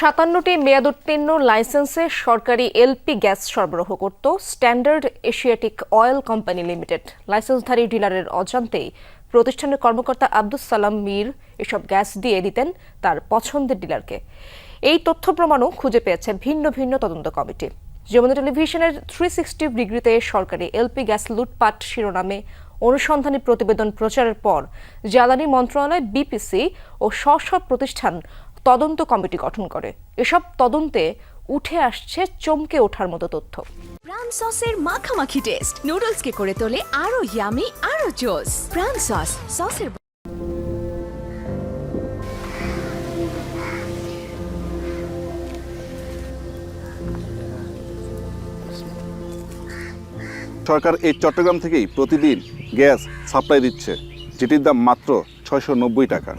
সাতান্নটি মেয়াদোত্তীর্ণ লাইসেন্সে সরকারি LP gas সরবরাহ করত standard Asiatic oil company limited. লাইসেন্সধারী ডিলারের অজান্তেই প্রতিষ্ঠানের কর্মকর্তা আব্দুস সালাম মীর এসব গ্যাস দিয়ে দিতেন তার পছন্দের ডিলারকে। এই তথ্য প্রমাণও খুঁজে পেয়েছে ভিন্ন ভিন্ন তদন্ত কমিটি। যমুনা টেলিভিশনের থ্রি সিক্সটি ডিগ্রিতে সরকারি এলপি গ্যাস লুটপাট শিরোনামে অনুসন্ধানী প্রতিবেদন প্রচারের পর জ্বালানি মন্ত্রণালয় বিপিসি ও স্ব প্রতিষ্ঠান তদন্ত কমিটি গঠন করে। এসব তদন্তে উঠে আসছে চমকে ওঠার মতো তথ্য। প্রাণ সসের মাখামাখি টেস্ট। নুডলসকে করে তোলে আরও ইয়ামি আরও জোস প্রাণ সস সসের সরকার এই চট্টগ্রাম থেকেই প্রতিদিন গ্যাস সাপ্লাই দিচ্ছে। যেটির দাম মাত্র ছয়শো নব্বই টাকা।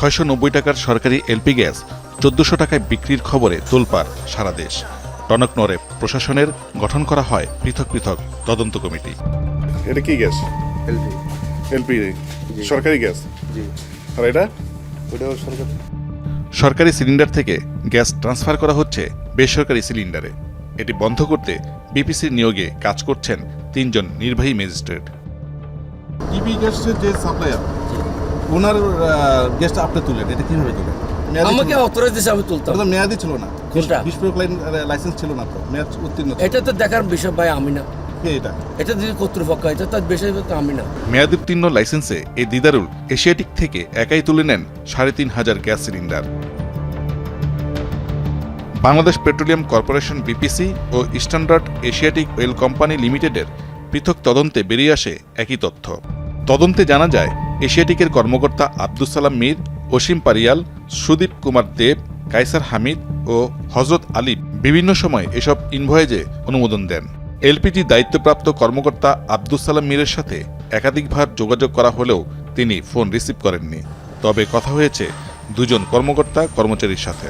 ছয়শো নব্বই টাকার সরকারি এলপি গ্যাস চোদ্দশো টাকায় বিক্রির খবরে তোলপাড় সারা দেশ। টনক নড়ে প্রশাসনের গঠন করা হয় পৃথক পৃথক তদন্ত কমিটি। এটা কি গ্যাস? এলপি। এলপি সরকারি গ্যাস? জি। আর এটা? ওটাও সরকার। সরকারি সিলিন্ডার থেকে গ্যাস ট্রান্সফার করা হচ্ছে বেসরকারি সিলিন্ডারে। এটি বন্ধ করতে বিপিসির নিয়োগে কাজ করছেন তিনজন নির্বাহী ম্যাজিস্ট্রেট। ইবি গ্যাসের যে সাপ্লায়ার ওনার গ্যাসটা আপনি তুলেন এটা কীভাবে তুলেন? আমাকে অথরাইজ দিয়েছে আমি তুলতাম। তো মেয়াদি ছিল না। কোনটা? বিস্ফোরক লাইন লাইসেন্স ছিল না তো মেয়াদ উত্তীর্ণ এটা তো দেখার বিষয় ভাই আমি না। এটা? এটা যদি কর্তৃপক্ষ এটা তো বিষয় তো আমি না। মেয়াদোত্তীর্ণ লাইসেন্সে এই দিদারুল এশিয়াটিক থেকে একাই তুলে নেন সাড়ে তিন হাজার gas cylinder. Bangladesh petroleum corporation BPC ও স্ট্যান্ডার্ড এশিয়াটিক অয়েল কোম্পানি লিমিটেডের পৃথক তদন্তে বেরিয়ে আসে একই তথ্য। তদন্তে জানা যায় এশিয়াটিকের কর্মকর্তা আব্দুস সালাম মীর অসীম পারিয়াল সুদীপ কুমার দেব কাইসার হামিদ ও হজরত আলী বিভিন্ন সময় এসব ইনভয়েজে অনুমোদন দেন। এলপিজি দায়িত্বপ্রাপ্ত কর্মকর্তা আব্দুস সালাম মীরের সাথে একাধিকবার যোগাযোগ করা হলেও তিনি ফোন রিসিভ করেননি। তবে কথা হয়েছে দুজন কর্মকর্তা কর্মচারীর সাথে।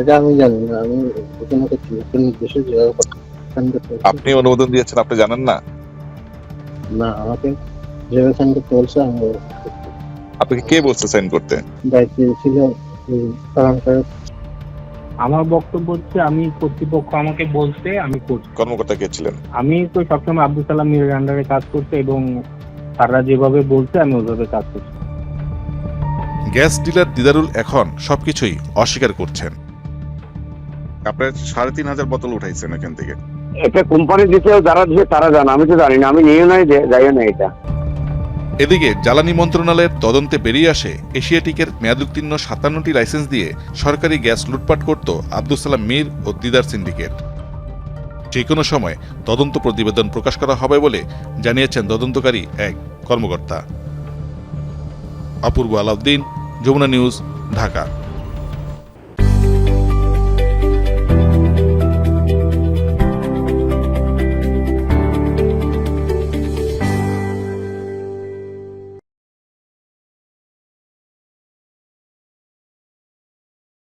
এটা আমি জানি না আমি ওখানে নির্দেশে যেভাবে সাইন করতে বলছে, আপনি অনুমোদন দিয়েছেন আপনি জানেন না? না আমাকে যেভাবে সাইন করতে বলছে আমি। আপনাকে কে বলছে সাইন করতে? দায়িত্বে ছিল আমার বক্তব্য হচ্ছে আমি কর্তৃপক্ষ আমাকে বলতে আমি করছি। কর্মকর্তা কে ছিলেন? আমি তো সবসময় আব্দুল সালাম মিরের আন্ডারে কাজ করতে এবং তারা যেভাবে বলছে আমি ওইভাবে কাজ করছি। গ্যাস ডিলার দিদারুল এখন সবকিছুই অস্বীকার করছেন। আপনার সাড়ে তিন হাজার বোতল উঠাইছেন এখান থেকে। এটা কোম্পানি দিতেও যারা দিচ্ছে তারা জানে। আমি তো জানি না আমি নিয়ে নাই যে যাইও না এটা। এদিকে জ্বালানি মন্ত্রণালয়ের তদন্তে বেরিয়ে আসে এশিয়াটিকের মেয়াদোত্তীর্ণ সাতান্নটি লাইসেন্স দিয়ে সরকারি গ্যাস লুটপাট করত আব্দুল সালাম মীর ও দিদার সিন্ডিকেট। যে কোনো সময় তদন্ত প্রতিবেদন প্রকাশ করা হবে বলে জানিয়েছেন তদন্তকারী এক কর্মকর্তা। অপূর্ব আলাউদ্দিন, যমুনা নিউজ, ঢাকা।